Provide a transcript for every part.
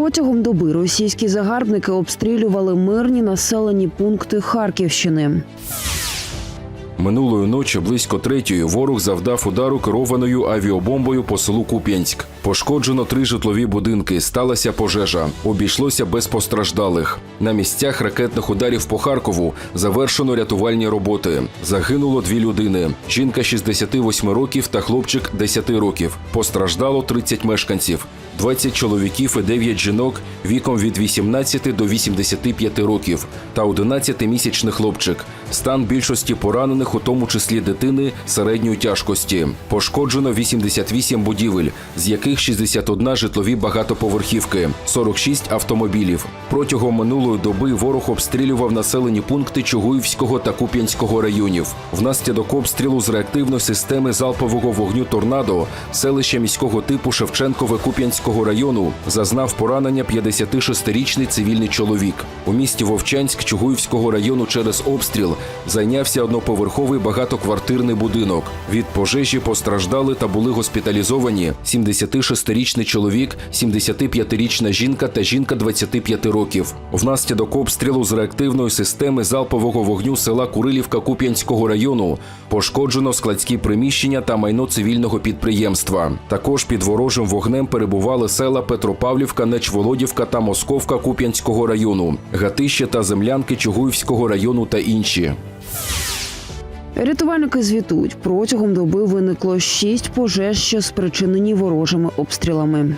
Протягом доби російські загарбники обстрілювали мирні населені пункти Харківщини. Минулої ночі близько третьої ворог завдав удару керованою авіабомбою по селу Куп'янськ. Пошкоджено три житлові будинки. Сталася пожежа. Обійшлося без постраждалих. На місцях ракетних ударів по Харкову завершено рятувальні роботи. Загинуло дві людини: жінка 68 років та хлопчик 10 років. Постраждало 30 мешканців. 20 чоловіків і 9 жінок віком від 18 до 85 років та 11-місячний хлопчик. Стан більшості поранених, у тому числі дитини, середньої тяжкості. Пошкоджено 88 будівель, з яких 61 житлові багатоповерхівки, 46 автомобілів. Протягом минулої доби ворог обстрілював населені пункти Чугуївського та Куп'янського районів. Внаслідок обстрілу з реактивної системи залпового вогню торнадо селище міського типу Шевченкове Куп'янського району зазнав поранення 56-річний цивільний чоловік. У місті Вовчанськ Чугуївського району через обстріл зайнявся одноповерховий багатоквартирний будинок. Від пожежі постраждали та були госпіталізовані 76-річний чоловік, 75-річна жінка та жінка 25 років. Внаслідок обстрілу з реактивної системи залпового вогню села Курилівка Куп'янського району пошкоджено складські приміщення та майно цивільного підприємства. Також під ворожим вогнем перебували села Петропавлівка, Нечволодівка та Московка Куп'янського району, Гатище та Землянки Чугуївського району та інші. Рятувальники звітують, протягом доби виникло шість пожеж, що спричинені ворожими обстрілами.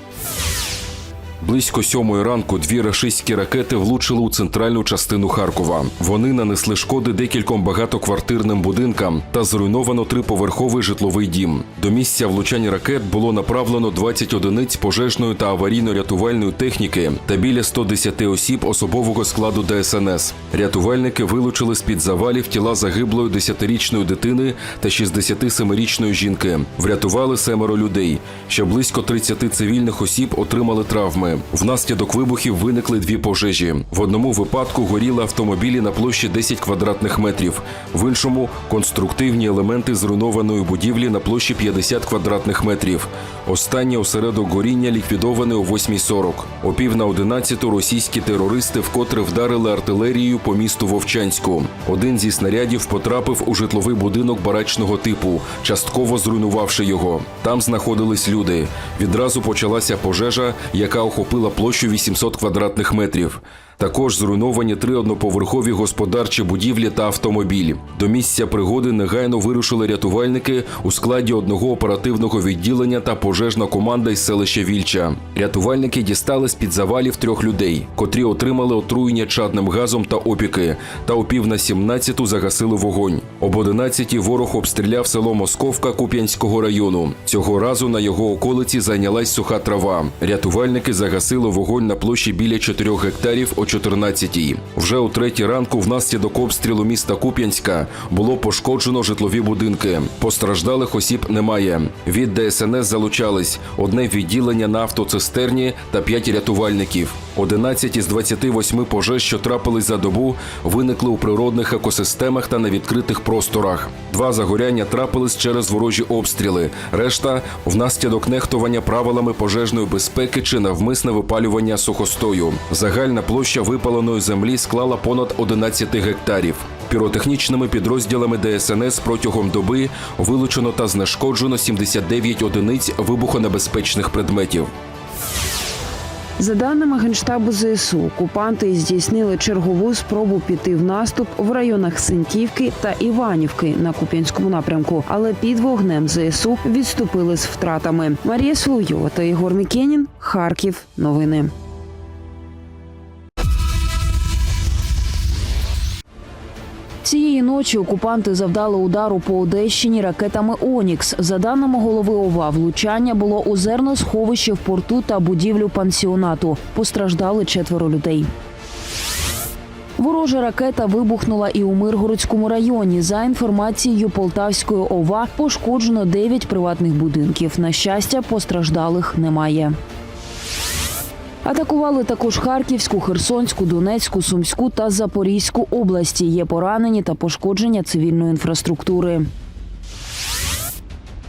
Близько сьомої ранку дві рашистські ракети влучили у центральну частину Харкова. Вони нанесли шкоди декільком багатоквартирним будинкам та зруйновано триповерховий житловий дім. До місця влучання ракет було направлено 20 одиниць пожежної та аварійно-рятувальної техніки та біля 110 осіб особового складу ДСНС. Рятувальники вилучили з під завалів тіла загиблої 10-річної дитини та 67-річної жінки. Врятували семеро людей. Ще близько 30 цивільних осіб отримали травми. Внаслідок вибухів виникли дві пожежі. В одному випадку горіли автомобілі на площі 10 квадратних метрів, в іншому конструктивні елементи зруйнованої будівлі на площі 50 квадратних метрів. Останнє осередок горіння ліквідоване о 8.40. О пів на 11 російські терористи вкотре вдарили артилерією по місту Вовчанську. Один зі снарядів потрапив у житловий будинок барачного типу, частково зруйнувавши його. Там знаходились люди. Відразу почалася пожежа, яка охопила площу 800 квадратних метрів. Також зруйновані три одноповерхові господарчі будівлі та автомобілі. До місця пригоди негайно вирушили рятувальники у складі одного оперативного відділення та пожежна команда із селища Вільча. Рятувальники дістали з під завалів трьох людей, котрі отримали отруєння чадним газом та опіки, та о пів на 17 загасили вогонь. Об 11 ворог обстріляв село Московка Куп'янського району. Цього разу на його околиці зайнялась суха трава. Рятувальники загасили вогонь на площі біля 4 гектарів о 14-й. Вже о 3 ранку внаслідок обстрілу міста Куп'янська було пошкоджено житлові будинки. Постраждалих осіб немає. Від ДСНС залучались одне відділення на автоцистерні та 5 рятувальників. 11 із 28 пожеж, що трапились за добу, виникли у природних екосистемах та на відкритих просторах. Два загоряння трапились через ворожі обстріли. Решта внаслідок нехтування правилами пожежної безпеки чи навмисне випалювання сухостою. Загальна площа випаленої землі склала понад 11 гектарів. Піротехнічними підрозділами ДСНС протягом доби вилучено та знешкоджено 79 одиниць вибухонебезпечних предметів. За даними генштабу ЗСУ, окупанти здійснили чергову спробу піти в наступ в районах Синтівки та Іванівки на Куп'янському напрямку, але під вогнем ЗСУ відступили з втратами. Марія Слуйова та Ігор Мікенін. Харків. Новини. Цієї ночі окупанти завдали удару по Одещині ракетами Онікс. За даними голови ОВА, влучання було у зерносховище в порту та будівлю пансіонату. Постраждали четверо людей. Ворожа ракета вибухнула і у Миргородському районі. За інформацією Полтавської ОВА, пошкоджено 9 приватних будинків. На щастя, постраждалих немає. Атакували також Харківську, Херсонську, Донецьку, Сумську та Запорізьку області. Є поранені та пошкодження цивільної інфраструктури.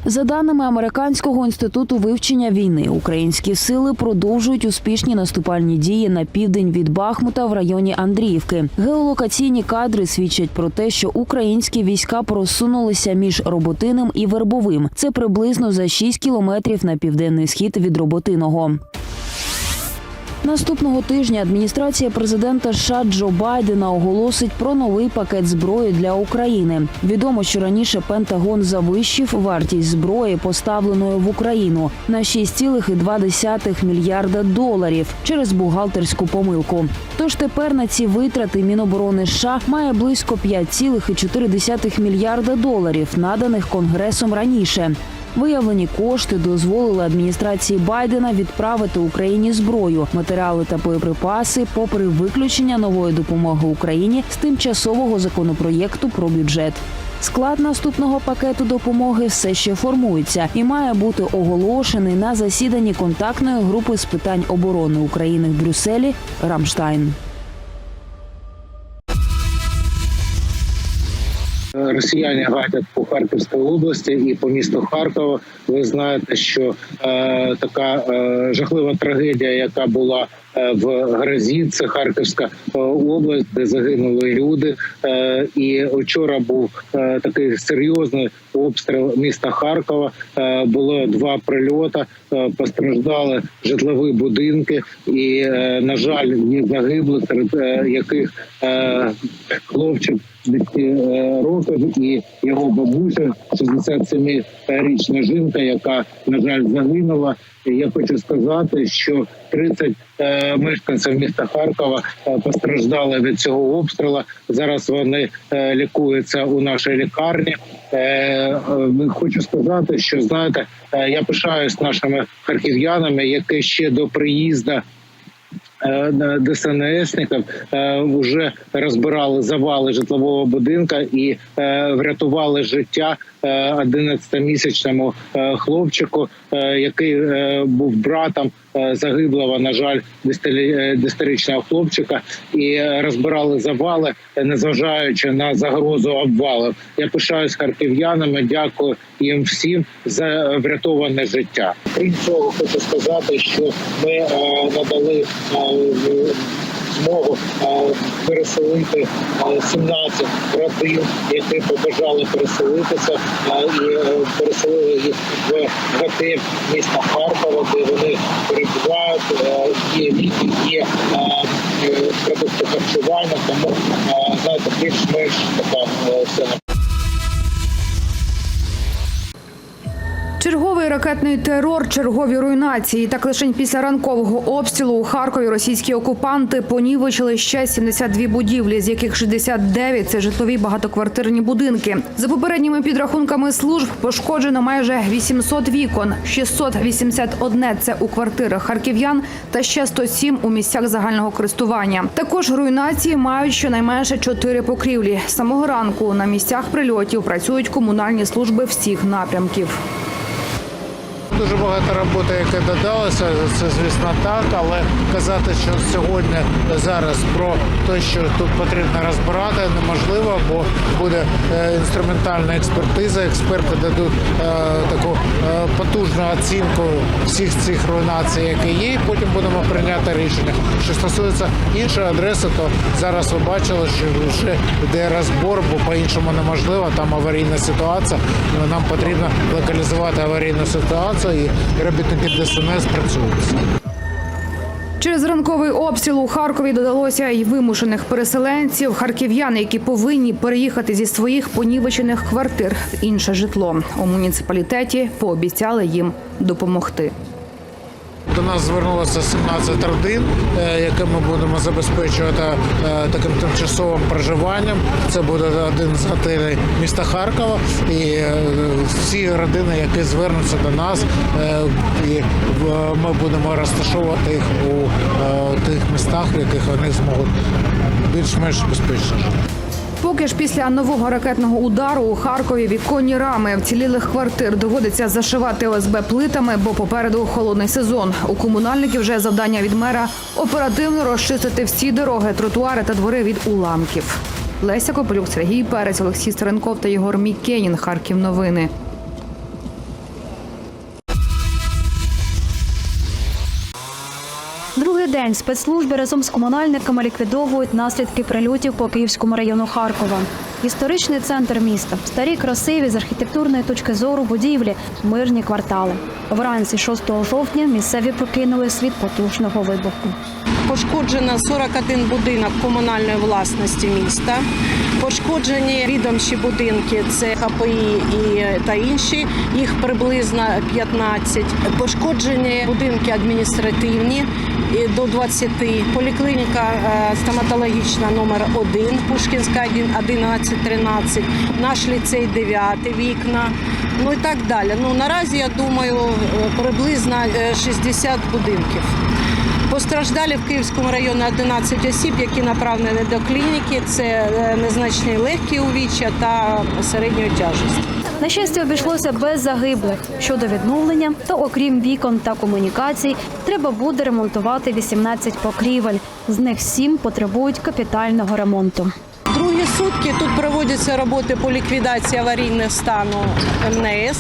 За даними американського інституту вивчення війни, українські сили продовжують успішні наступальні дії на південь від Бахмута в районі Андріївки. Геолокаційні кадри свідчать про те, що українські війська просунулися між Роботиним і Вербовим. Це приблизно за 6 кілометрів на південний схід від Роботиного. Наступного тижня адміністрація президента США Джо Байдена оголосить про новий пакет зброї для України. Відомо, що раніше Пентагон завищив вартість зброї, поставленої в Україну, на 6,2 мільярда доларів через бухгалтерську помилку. Тож тепер на ці витрати Міноборони США має близько 5,4 мільярда доларів, наданих Конгресом раніше. Виявлені кошти дозволили адміністрації Байдена відправити Україні зброю, матеріали та боєприпаси, попри виключення нової допомоги Україні з тимчасового законопроєкту про бюджет. Склад наступного пакету допомоги все ще формується і має бути оголошений на засіданні контактної групи з питань оборони України в Брюсселі Рамштайн. Росіяни гатять по Харківській області і по місту Харкова. Ви знаєте, що е, така е, жахлива трагедія, яка була в Грозі, це Харківська е, область, де загинули люди. Е, і вчора був е, такий серйозний обстріл міста Харкова. Е, було два прильоти, е, постраждали житлові будинки, і на жаль, ні загиблих, серед е, яких е, хлопчик років і його бабуся, 67-річна жінка, яка на жаль загинула. Я хочу сказати, що 30 е, мешканців міста Харкова е, постраждали від цього обстрілу. Зараз вони е, лікуються у нашій лікарні. Е, хочу сказати, що знаєте, я пишаюсь нашими харків'янами, які ще до приїзду ДСНСників вже розбирали завали житлового будинка і врятували життя е, 11-місячному е, хлопчику, який був братом загиблого, на жаль, 10-річного хлопчика, і е, розбирали завали, е, незважаючи на загрозу обвалів. Я пишаюсь харків'янами. Дякую їм всім за врятоване життя. Крім цього, хочу сказати, що ми е, надали е, змогу е, переселити е, 17 родин, які побажали переселитися, е, і е, переселили їх в готель міста Харкова, де вони ракетний терор, чергові руйнації. Так лише після ранкового обстрілу у Харкові російські окупанти понівечили ще 72 будівлі, з яких 69 – це житлові багатоквартирні будинки. За попередніми підрахунками служб пошкоджено майже 800 вікон, 681 – це у квартирах харків'ян та ще 107 у місцях загального користування. Також руйнації мають щонайменше 4 покрівлі. З самого ранку на місцях прильотів працюють комунальні служби всіх напрямків. Дуже багато роботи, яке додалося, це звісно так, але казати, що сьогодні зараз про те, що тут потрібно розбирати, неможливо, бо буде е, інструментальна експертиза. Експерти дадуть е, таку е, потужну оцінку всіх цих руйнацій, які є. і Потім будемо прийняти рішення. Що стосується іншої адреси, то зараз ви бачили, що вже йде розбор, бо по-іншому неможливо. Там аварійна ситуація. Нам потрібно локалізувати аварійну ситуацію, і робітники ДСНС працюють. Через ранковий обстріл у Харкові додалося й вимушених переселенців, харків'яни, які повинні переїхати зі своїх понівечених квартир в інше житло. У муніципалітеті пообіцяли їм допомогти. До нас звернулося 17 родин, е, яке ми будемо забезпечувати е, таким тимчасовим проживанням. Це буде один з готелей міста Харкова. І е, всі родини, які звернуться до нас, і ми будемо розташовувати їх у тих містах, в яких вони зможуть більш-менш безпечно жити. Поки ж після нового ракетного удару у Харкові віконні рами вцілілих квартир доводиться зашивати ОСБ плитами, бо попереду холодний сезон. У комунальників вже завдання від мера оперативно розчистити всі дороги, тротуари та двори від уламків. Леся Копилюк, Сергій Перець, Олексій Стеренков та Єгор Мікенін. Харків новини. День спецслужби разом з комунальниками ліквідовують наслідки прильотів по Київському району Харкова. Історичний центр міста, старі красиві з архітектурної точки зору будівлі, мирні квартали. Вранці 6 жовтня місцеві прокинулись від потужного вибуху. Пошкоджено 41 будинок комунальної власності міста. Пошкоджені відомчі будинки це ХПІ і та інші. Їх приблизно 15. Пошкоджені будинки адміністративні до 20. Поліклініка е, стоматологічна номер 1, Пушкінська 1, 11, 13. Наш ліцей 9 вікна. Ну і так далі. Ну наразі я думаю е, приблизно е, 60 будинків. Постраждалі в Київському районі 11 осіб, які направлені до клініки. Це е, незначні легкі увіччя та середньої тяжесті. На щастя, обійшлося без загиблих. Щодо відновлення, то окрім вікон та комунікацій, треба буде ремонтувати 18 покрівель. З них 7 потребують капітального ремонту. Другі сутки тут проводяться роботи по ліквідації аварійного стану МНС.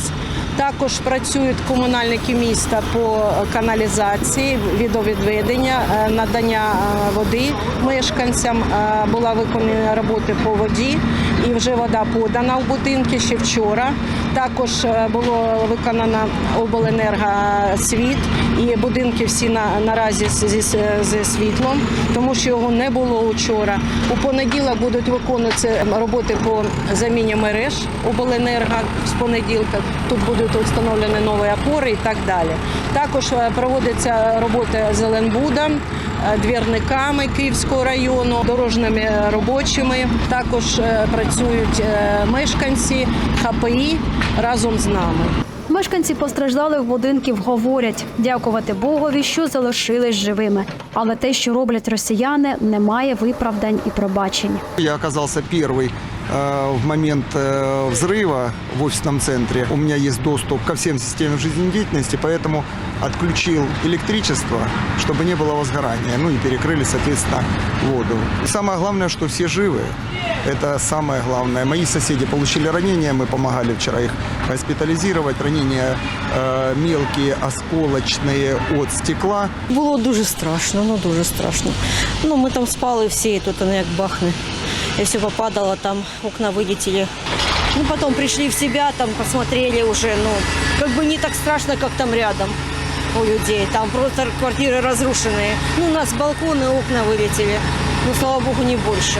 Також працюють комунальники міста по каналізації, відовідведення, е, надання е, води мешканцям. Е, Була виконана роботи по воді, і вже вода подана в будинки ще вчора. Також е, було виконано обленергосвіт, і будинки всі на, наразі зі, зі, світлом, тому що його не було вчора. У понеділок будуть виконуватися роботи по заміні мереж обленерго з понеділка. Тут будуть встановлені нові опори і так далі. Також е, проводиться робота з Зеленбудом, е, двірниками Київського району, дорожніми робочими. Також е, працюють е, мешканці ХПІ разом з нами. Мешканці постраждалих будинків говорять, дякувати Богові, що залишились живими. Але те, що роблять росіяни, не має виправдань і пробачень. Я оказався первый э, в момент э, взрыва в офисном центре. У меня есть доступ ко всем системам жизнедеятельности, поэтому отключил электричество, чтобы не было возгорания. Ну и перекрыли, соответственно, воду. И самое главное, что все живы. Это самое главное. Мои соседи получили ранения, мы помогали вчера их госпитализировать. Ранения э, мелкие, осколочные от стекла. Було дуже страшно, ну дуже страшно. Ну, ми там спали всі, і тут воно як бахне. І все попадало, там окна вылетели. Ну, потом пришли в себя, там посмотрели уже, ну, как бы не так страшно, как там рядом у людей. Там просто квартиры разрушенные. Ну, у нас балконы, окна вылетели. Ну, слава богу, не больше.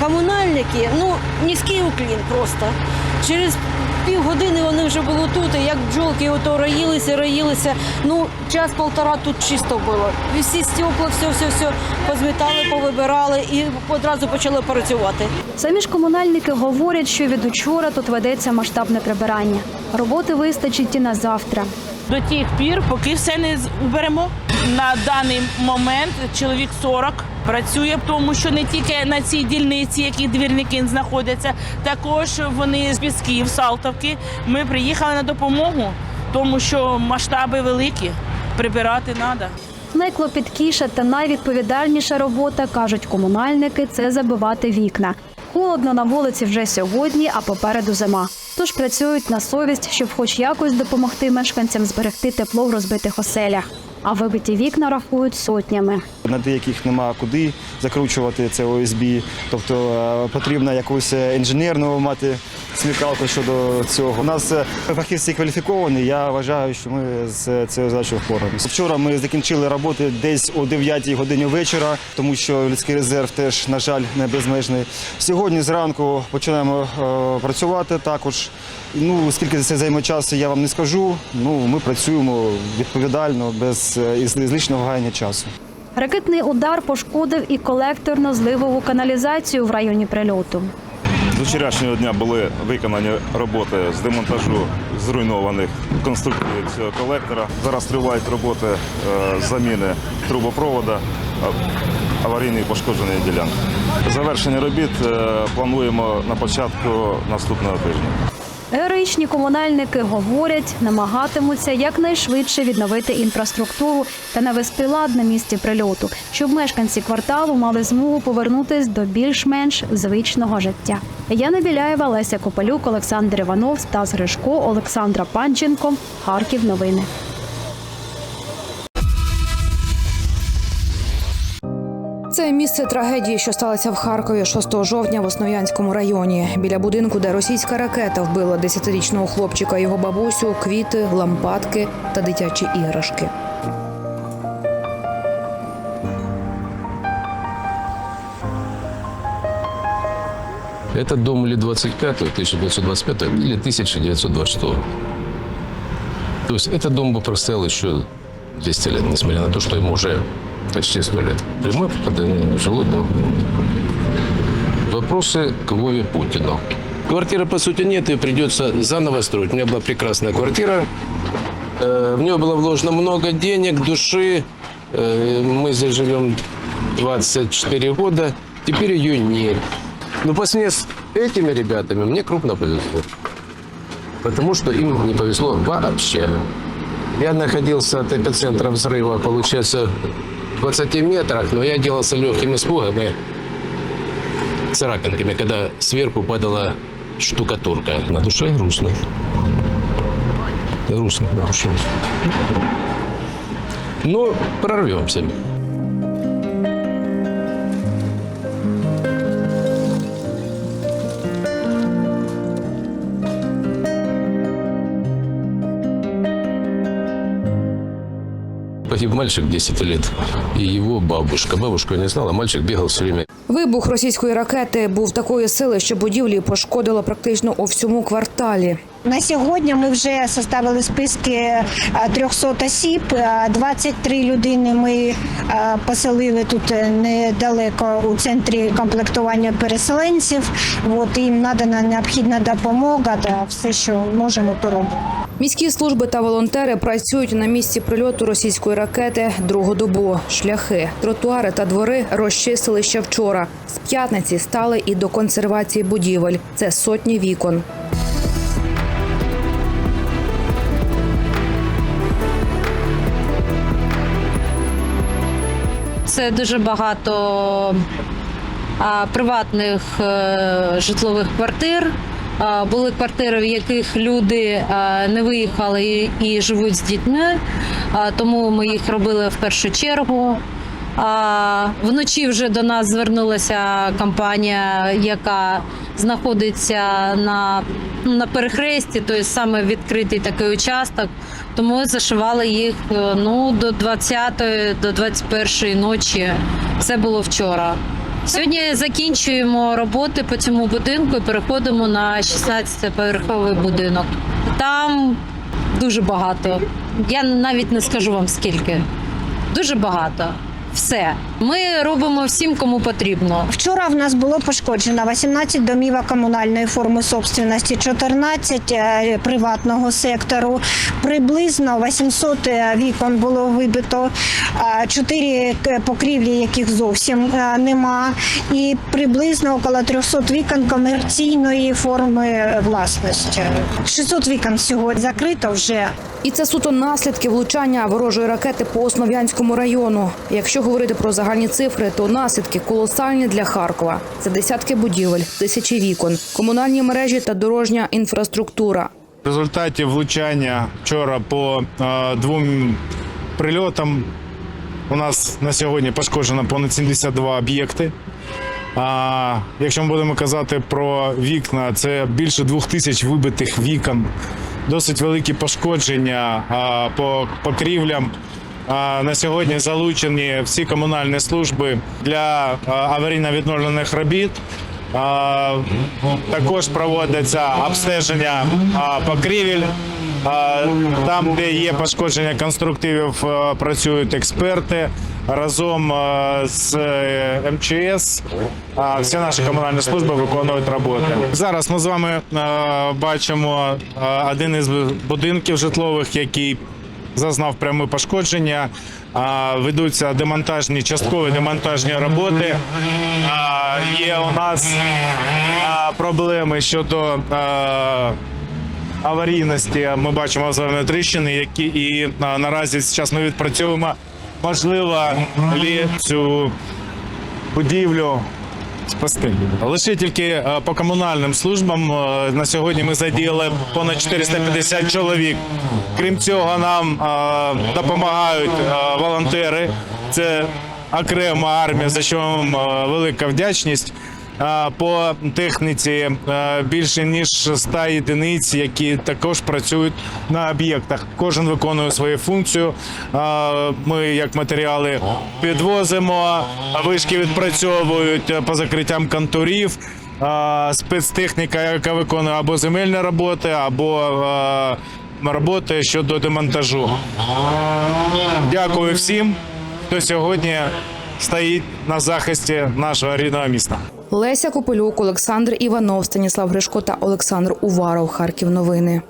Комунальники, ну, низький уклін просто. Через півгодини вони вже були тут, і як бджолки ото роїлися, роїлися. Ну, час-полтора тут чисто було. І всі стекла, все, все, все позмітали, повибирали і одразу почали працювати. Самі ж комунальники говорять, що від учора тут ведеться масштабне прибирання. Роботи вистачить і на завтра. до тих пір, поки все не з- уберемо. На даний момент чоловік 40 працює, тому що не тільки на цій дільниці, які двірники знаходяться, також вони з Пісків, Салтовки. Ми приїхали на допомогу, тому що масштаби великі, прибирати треба. Найклопіткіша та найвідповідальніша робота, кажуть комунальники, це забивати вікна. Холодно на вулиці вже сьогодні, а попереду зима. Тож працюють на совість, щоб хоч якось допомогти мешканцям зберегти тепло в розбитих оселях. А вибиті вікна рахують сотнями. На деяких нема куди закручувати це ОСБ, тобто е, потрібно якусь е, інженерну мати смікалку щодо цього. У нас е, фахівці кваліфіковані. Я вважаю, що ми з цією задачею впораємося. Вчора ми закінчили роботи десь о 9 годині вечора, тому що людський резерв теж, на жаль, не безмежний. Сьогодні зранку починаємо працювати також. Ну, скільки це займе часу, я вам не скажу. Ну, ми працюємо відповідально, без е, із- гаяння часу. Ракетний удар пошкодив і колекторно-зливову каналізацію в районі прильоту. З вчорашнього дня були виконані роботи з демонтажу зруйнованих конструкцій цього колектора. Зараз тривають роботи е, з заміни трубопроводу аварійної пошкодженої ділянки. Завершення робіт е, плануємо на початку наступного тижня. Героїчні комунальники говорять, намагатимуться якнайшвидше відновити інфраструктуру та навести лад на місці прильоту, щоб мешканці кварталу мали змогу повернутись до більш-менш звичного життя. Яна Біляєва, Леся Копалюк, Олександр Іванов, Стас Гришко, Олександра Панченко. Харків. Новини. Це місце трагедії, що сталося в Харкові 6 жовтня в Основ'янському районі. Біля будинку, де російська ракета вбила 10-річного хлопчика, його бабусю, квіти, лампадки та дитячі іграшки. Это дом или 25 1925 или 1926 То есть этот дом бы простоял еще 200 лет, несмотря на то, что ему уже почти 100 лет. Прямое попадание дом. Вопросы к Вове Путину. Квартиры, по сути, нет, и придется заново строить. У меня была прекрасная квартира. Э, В нее было вложено много денег, души. Э, Мы здесь живем 24 года. Теперь ее нет. Но по сравнению с этими ребятами мне крупно повезло. Потому что им не повезло вообще. Я находился от эпицентра взрыва, получается, 20 метрах, но я делался легким испугом и царапинками, когда сверху падала штукатурка. На душе грустно. Грустно на душе. Но прорвемся. Погиб мальчик 10 лет, и его бабушка. Бабушку я не знала, мальчик бегал все время. Вибух російської ракети був такої сили, що будівлі пошкодило практично у всьому кварталі. На сьогодні ми вже составили списки е, 300 осіб. Е, 23 людини ми е, поселили тут е, недалеко у центрі комплектування переселенців. От їм надана необхідна допомога та все, що можемо, то робимо. Міські служби та волонтери працюють на місці прильоту російської ракети другу добу. Шляхи, тротуари та двори розчистили ще вчора. З п'ятниці стали і до консервації будівель. Це сотні вікон. Це дуже багато приватних е, житлових квартир. Були квартири, в яких люди не виїхали і, живуть з дітьми, тому ми їх робили в першу чергу. Вночі вже до нас звернулася компанія, яка знаходиться на, на перехресті, тобто саме відкритий такий участок. Тому зашивали їх е, ну, до 20-ї, до 21-ї ночі. Це було вчора. Сьогодні закінчуємо роботи по цьому будинку і переходимо на 16-поверховий будинок. Там дуже багато. Я навіть не скажу вам скільки. Дуже багато. Все. Ми робимо всім, кому потрібно. Вчора в нас було пошкоджено 18 домівок комунальної форми собственності, 14 е, приватного сектору. Приблизно 800 вікон було вибито, 4 покрівлі, яких зовсім е, нема, і приблизно около 300 вікон комерційної форми власності. 600 вікон всього закрито вже. І це суто наслідки влучання ворожої ракети по Основ'янському району. Якщо говорити про загальні цифри, то наслідки колосальні для Харкова. Це десятки будівель, тисячі вікон, комунальні мережі та дорожня інфраструктура. В результаті влучання вчора по е, двом прильотам у нас на сьогодні пошкоджено понад 72 об'єкти. А якщо ми будемо казати про вікна, це більше двох тисяч вибитих вікон, досить великі пошкодження а, по покрівлям. На сьогодні залучені всі комунальні служби для аварійно-відновлених робіт. Також проводиться обстеження покрівель. Там, де є пошкодження конструктивів, працюють експерти разом з е, МЧС. а, Всі наші комунальні служби виконують роботи. Зараз ми з вами бачимо один із будинків житлових, який зазнав пряме пошкодження. Ведуться демонтажні, часткові демонтажні роботи. Є у нас проблеми щодо аварійності. Ми бачимо зелені тріщини, які і наразі зараз ми відпрацьовуємо. Можливо, цю будівлю спасти. Лише тільки е, по комунальним службам е, на сьогодні ми задіяли понад 450 чоловік. Крім цього, нам е, допомагають волонтери. Це окрема армія, за що вам велика вдячність. По техніці е, більше ніж 100 єдиниць, які також працюють на об'єктах. Кожен виконує свою функцію. Ми, як матеріали, підвозимо, вишки відпрацьовують е, по закриттям контурів. Спецтехніка, яка виконує або земельні роботи, або е, роботи щодо демонтажу. Дякую всім, хто сьогодні стоїть на захисті нашого рідного міста. Леся Копилюк, Олександр Іванов, Станіслав Гришко та Олександр Уваров. Харків новини.